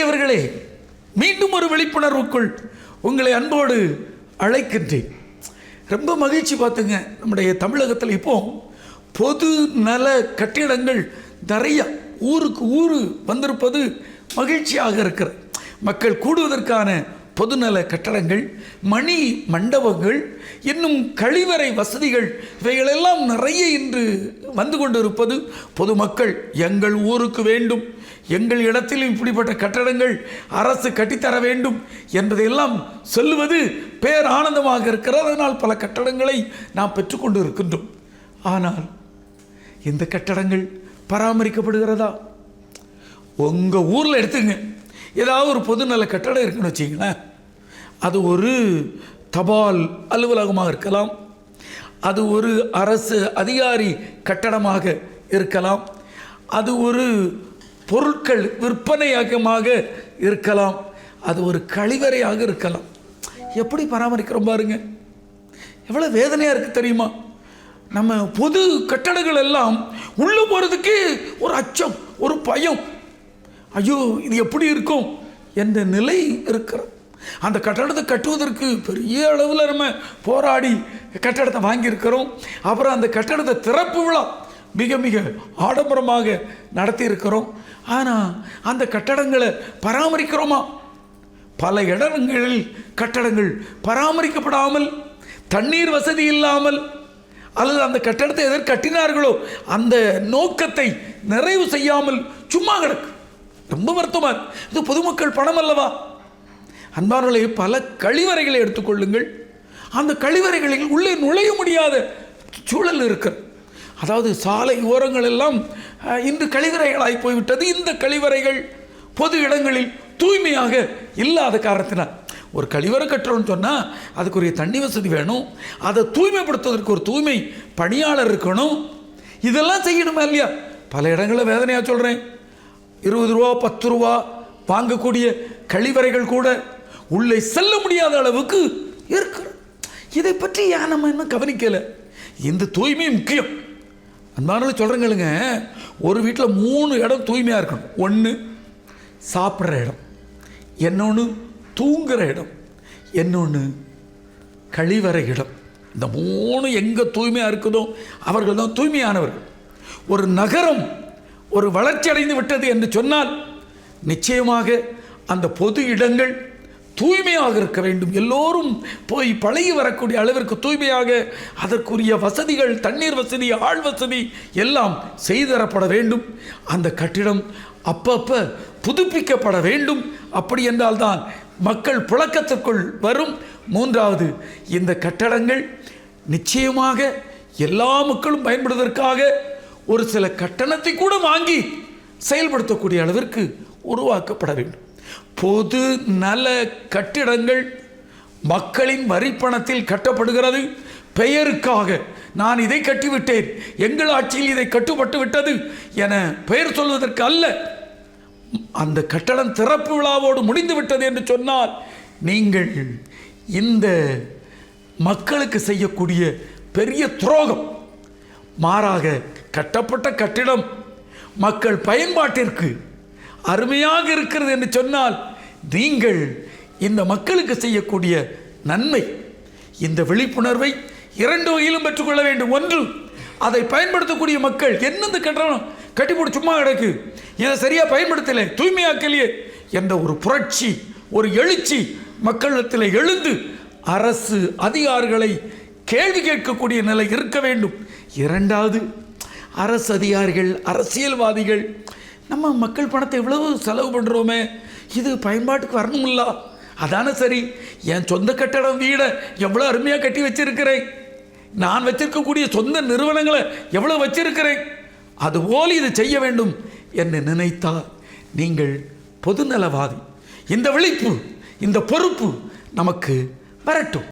பெரியவர்களே மீண்டும் ஒரு விழிப்புணர்வுக்குள் உங்களை அன்போடு அழைக்கின்றேன். ரொம்ப மகிழ்ச்சி பார்த்துங்க நம்முடைய தமிழகத்தில் இப்போ பொது நல கட்டிடங்கள் நிறையா ஊருக்கு ஊர் வந்திருப்பது மகிழ்ச்சியாக இருக்கிறது. மக்கள் கூடுவதற்கான பொதுநல கட்டடங்கள் மணி மண்டபங்கள் இன்னும் கழிவறை வசதிகள் இவைகளெல்லாம் நிறைய இன்று வந்து கொண்டிருப்பது பொதுமக்கள் எங்கள் ஊருக்கு வேண்டும். எங்கள் இடத்திலும் இப்படிப்பட்ட கட்டடங்கள் அரசு கட்டித்தர வேண்டும் என்பதையெல்லாம் சொல்லுவது பேர் ஆனந்தமாக இருக்கிறது. அதனால் பல கட்டடங்களை நாம் பெற்றுக்கொண்டு இருக்கின்றோம் ஆனால் இந்த கட்டடங்கள் பராமரிக்கப்படுகிறதா? உங்கள் ஊரில் எடுத்துங்க. ஏதாவது ஒரு பொதுநல கட்டடம் இருக்குன்னு வச்சிங்களேன். அது ஒரு தபால் அலுவலகமாக இருக்கலாம். அது ஒரு அரசு அதிகாரி கட்டடமாக இருக்கலாம். அது ஒரு பொருட்கள் விற்பனையகமாக இருக்கலாம். அது ஒரு கழிவறையாக இருக்கலாம். எப்படி பராமரிக்கிறோம் பாருங்க. எவ்வளோ வேதனையாக இருக்குது தெரியுமா? நம்ம பொது கட்டடங்கள் எல்லாம் உள்ளே போகிறதுக்கு ஒரு அச்சம் ஒரு பயம். ஐயோ இது எப்படி இருக்கும் என்ற நிலை இருக்கிறது. அந்த கட்டடத்தை கட்டுவதற்கு பெரிய அளவில் நம்ம போராடி கட்டடத்தை வாங்கியிருக்கிறோம். அப்புறம் அந்த கட்டடத்தை திறப்பு விழா மிக மிக ஆடம்பரமாக நடத்தியிருக்கிறோம். ஆனால் அந்த கட்டடங்களை பராமரிக்கிறோமா? பல இடங்களில் கட்டடங்கள் பராமரிக்கப்படாமல் தண்ணீர் வசதி இல்லாமல் அல்லது அந்த கட்டடத்தை எதற்கு கட்டினார்களோ அந்த நோக்கத்தை நிறைவு செய்யாமல் சும்மா கிடக்கு. ரொம்ப வருத்தமாக இது பொதுமக்கள் பணம் அல்லவா? அன்பார்களே பல கழிவறைகளை எடுத்துக்கொள்ளுங்கள். அந்த கழிவறைகளில் உள்ளே நுழைய முடியாத சூழல் இருக்கிறது. அதாவது சாலை ஓரங்கள் எல்லாம் இன்று கழிவறைகளாகி போய்விட்டது. இந்த கழிவறைகள் பொது இடங்களில் தூய்மையாக இல்லாத காரணத்தினால். ஒரு கழிவறை கட்டுறோம்னு சொன்னால் அதுக்குரிய தண்ணி வசதி வேணும். அதை தூய்மைப்படுத்துவதற்கு ஒரு தூய்மை பணியாளர் இருக்கணும். இதெல்லாம் செய்யணுமா இல்லையா? பல இடங்களில் வேதனையாக சொல்கிறேன் இருபது ரூபா பத்து ரூபா வாங்கக்கூடிய கழிவறைகள் கூட உள்ளே செல்ல முடியாத அளவுக்கு இருக்கிறோம் இதை பற்றி ஏன் நம்ம இன்னும் கவனிக்கலை. இந்த தூய்மை முக்கியம். அன்பானவர்களே சொல்கிறேங்களுங்க ஒரு வீட்டில் மூணு இடம் தூய்மையாக இருக்கணும். ஒன்று சாப்பிட்ற இடம். இன்னொன்று தூங்குகிற இடம். இன்னொன்று கழிவறை இடம். இந்த மூணு எங்கே தூய்மையாக இருக்குதோ அவர்கள் தான் தூய்மையானவர்கள். ஒரு நகரம் ஒரு வளர்ச்சி அடைந்து விட்டது என்று சொன்னால் நிச்சயமாக அந்த பொது இடங்கள் தூய்மையாக இருக்க வேண்டும். எல்லோரும் போய் பழகி வரக்கூடிய அளவிற்கு தூய்மையாக அதற்குரிய வசதிகள் தண்ணீர் வசதி ஆள் வசதி எல்லாம் செய்து தரப்பட வேண்டும். அந்த கட்டிடம் அப்பப்போ புதுப்பிக்கப்பட வேண்டும். அப்படி என்றால்தான் மக்கள் புழக்கத்திற்குள் வரும். மூன்றாவது இந்த கட்டடங்கள் நிச்சயமாக எல்லா மக்களும் பயன்படுவதற்காக ஒரு சில கட்டணத்தை கூட வாங்கி செயல்படுத்தக்கூடிய அளவிற்கு உருவாக்கப்பட வேண்டும். பொது நல கட்டிடங்கள் மக்களின் வரிப்பணத்தில் கட்டப்படுகிறது. பெயருக்காக நான் இதை கட்டிவிட்டேன். எங்கள் ஆட்சியில் இதை கட்டுப்பட்டு விட்டது என பெயர் சொல்வதற்கு அல்ல. அந்த கட்டடம் திறப்பு விழாவோடு முடிந்து விட்டது என்று சொன்னால் நீங்கள் இந்த மக்களுக்கு செய்யக்கூடிய பெரிய துரோகம். மாறாக கட்டப்பட்ட கட்டிடம் மக்கள் பயன்பாட்டிற்கு அருமையாக இருக்கிறது என்று சொன்னால் நீங்கள் இந்த மக்களுக்கு செய்யக்கூடிய நன்மை இந்த விழிப்புணர்வை இரண்டு வகையிலும் பெற்றுக்கொள்ள வேண்டும். ஒன்று அதை பயன்படுத்தக்கூடிய மக்கள் என்னந்த கட்டணம் கட்டி சும்மா கிடக்கு. இதை சரியாக பயன்படுத்தலை தூய்மையாக்கலையே என்ற ஒரு புரட்சி ஒரு எழுச்சி மக்களிடத்தில் எழுந்து அரசு அதிகாரிகளை கேள்வி கேட்கக்கூடிய நிலை இருக்க வேண்டும். இரண்டாவது அரசு அதிகாரிகள் அரசியல்வாதிகள் நம்ம மக்கள் பணத்தை எவ்வளவு செலவு பண்ணுறோமே இது பயன்பாட்டுக்கு வரணுமில்ல அதானே சரி. என் சொந்த கட்டடம் வீடை எவ்வளோ அருமையாக கட்டி வச்சிருக்கிறேன். நான் வச்சிருக்கக்கூடிய சொந்த நிறுவனங்களை எவ்வளோ வச்சிருக்கிறேன். அதுபோல் இது செய்ய வேண்டும் என்று நினைத்தால் நீங்கள் பொதுநலவாதி. இந்த விழிப்பு இந்த பொறுப்பு நமக்கு வரட்டும்.